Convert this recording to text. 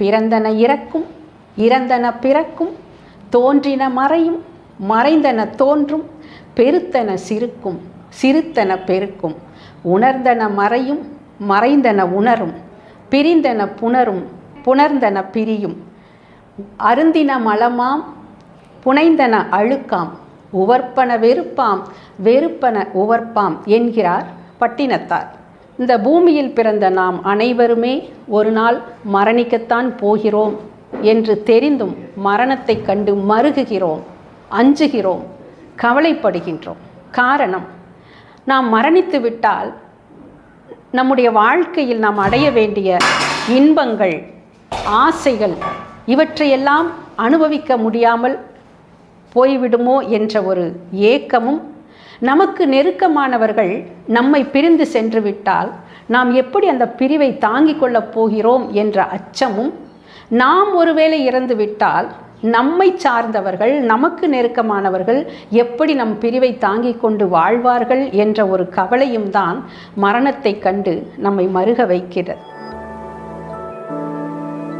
பிறந்தன இறக்கும் இறந்தன பிறக்கும் தோன்றின மறையும் மறைந்தன தோன்றும் பெருத்தன சிறுக்கும் சிறுத்தன பெருக்கும் உணர்ந்தன மறையும் மறைந்தன உணரும் பிரிந்தன புணரும் புணர்ந்தன பிரியும் அருந்தின மலமாம் புனைந்தன அழுக்காம் உவர்ப்பன வெறுப்பாம் வெறுப்பன உவர்ப்பாம் என்கிறார் பட்டினத்தார். இந்த பூமியில் பிறந்த நாம் அனைவருமே ஒரு நாள் மரணிக்கத்தான் போகிறோம் என்று தெரிந்தும் மரணத்தை கண்டு மருகுகிறோம் அஞ்சுகிறோம் கவலைப்படுகின்றோம். காரணம் நாம் மரணித்து விட்டால் நம்முடைய வாழ்க்கையில் நாம் அடைய வேண்டிய இன்பங்கள் ஆசைகள் இவற்றையெல்லாம் அனுபவிக்க முடியாமல் போய்விடுமோ என்ற ஒரு ஏக்கமும் நமக்கு நெருக்கமானவர்கள் நம்மை பிரிந்து சென்று விட்டால் நாம் எப்படி அந்த பிரிவை தாங்கிக் கொள்ளப் போகிறோம் என்ற அச்சமும் நாம் ஒருவேளை இறந்து விட்டால் நம்மை சார்ந்தவர்கள் நமக்கு நெருக்கமானவர்கள் எப்படி நம் பிரிவை தாங்கிக் கொண்டு வாழ்வார்கள் என்ற ஒரு கவலையும் தான் மரணத்தை கண்டு நம்மை மருக வைக்கிறது.